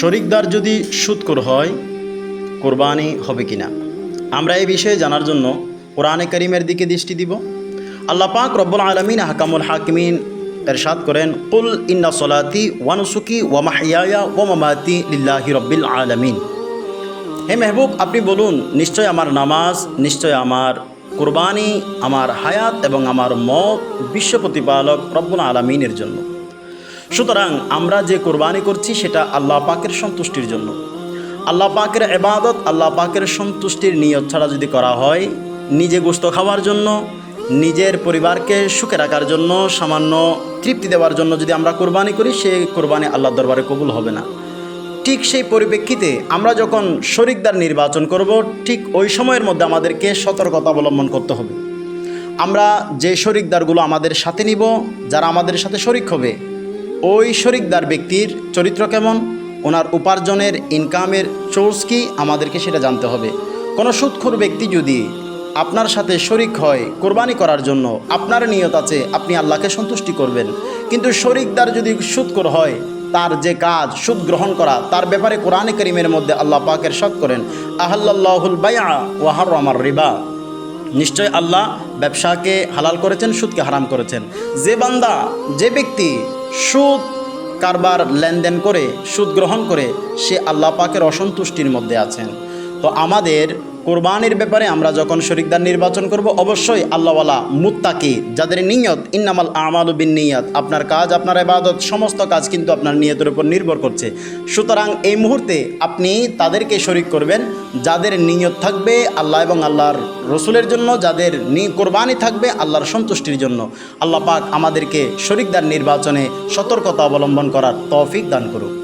শরিকদার যদি সুৎকর হয়, কোরবানি হবে কিনা? আমরা এই বিষয়ে জানার জন্য কোরআনে করিমের দিকে দৃষ্টি দিব। আল্লাহ পাক রব্বুল আলমিন হাকামুল হাকিমিন এরশাদ করেন, কুল ইন্না সলাতি ওয়ানুসুকি ওয়া মাহিয়া ওয়া মামাতি লিল্লাহি রব্বিল আলমিন। হে মেহবুব, আপনি বলুন, নিশ্চয় আমার নামাজ, নিশ্চয় আমার কোরবানি, আমার হায়াত এবং আমার মত বিশ্ব প্রতিপালক রব্বুল আলমিনের জন্য। সুতরাং আমরা যে কোরবানি করছি সেটা আল্লাহ পাকের সন্তুষ্টির জন্য। আল্লাহ পাকের এবাদত আল্লাহ পাকের সন্তুষ্টির নিয়ত ছাড়া যদি করা হয়, নিজে গোস্ত খাওয়ার জন্য, নিজের পরিবারকে সুখে রাখার জন্য, সামান্য তৃপ্তি দেওয়ার জন্য যদি আমরা কোরবানি করি সেই কোরবানি আল্লাহর দরবারে কবুল হবে না। ঠিক সেই পরিপ্রেক্ষিতে আমরা যখন শরিকদার নির্বাচন করব, ঠিক ওই সময়ের মধ্যে আমাদেরকে সতর্কতা অবলম্বন করতে হবে। আমরা যে শরিকদারগুলো আমাদের সাথে নিব, যারা আমাদের সাথে শরিক হবে ওই শরিকদার ব্যক্তির চরিত্র কেমন? ওনার উপার্জনের ইনকামের সোর্স কি? আমাদেরকে সেটা জানতে হবে। কোনো সুৎখোর ব্যক্তি যদি আপনার সাথে শরিক হয়, কোরবানি করার জন্য আপনার নিয়ত আছে, আপনি আল্লাহকে সন্তুষ্টি করবেন। কিন্তু শরিকদার যদি সুৎখোর হয়, তার যে কাজ, সুদ গ্রহণ করা, তার ব্যাপারে কোরআনে করিমের মধ্যে আল্লাহ পাকের সৎ করেন আহাল্লাহুল বায়া ওয়াহার আমার রিবা। নিশ্চয় আল্লাহ ব্যবসাকে হালাল করেছেন, সুদকে হারাম করেছেন। যে বান্দা, যে ব্যক্তি সুদ কারবার লেনদেন করে, সুদ গ্রহণ করে সে আল্লাহ পাকের অসন্তুষ্টির মধ্যে আছেন। তো আমাদের কোরবানির ব্যাপারে আমরা যখন শরিকদার নির্বাচন করব, অবশ্যই আল্লাহওয়ালা মুত্তাকি, যাদের নিয়ত, ইন্নামাল আমাল বিন নিয়ত আপনার কাজ, আপনার এবাদত সমস্ত কাজ কিন্তু আপনার নিয়তের উপর নির্ভর করছে। সুতরাং এই মুহূর্তে আপনি তাদেরকে শরিক করবেন, যাদের নিয়ত থাকবে আল্লাহ এবং আল্লাহর রসুলের জন্য, যাদের কোরবানি থাকবে আল্লাহর সন্তুষ্টির জন্য। আল্লাহ পাক আমাদেরকে শরিকদার নির্বাচনে সতর্কতা অবলম্বন করার তৌফিক দান করুক।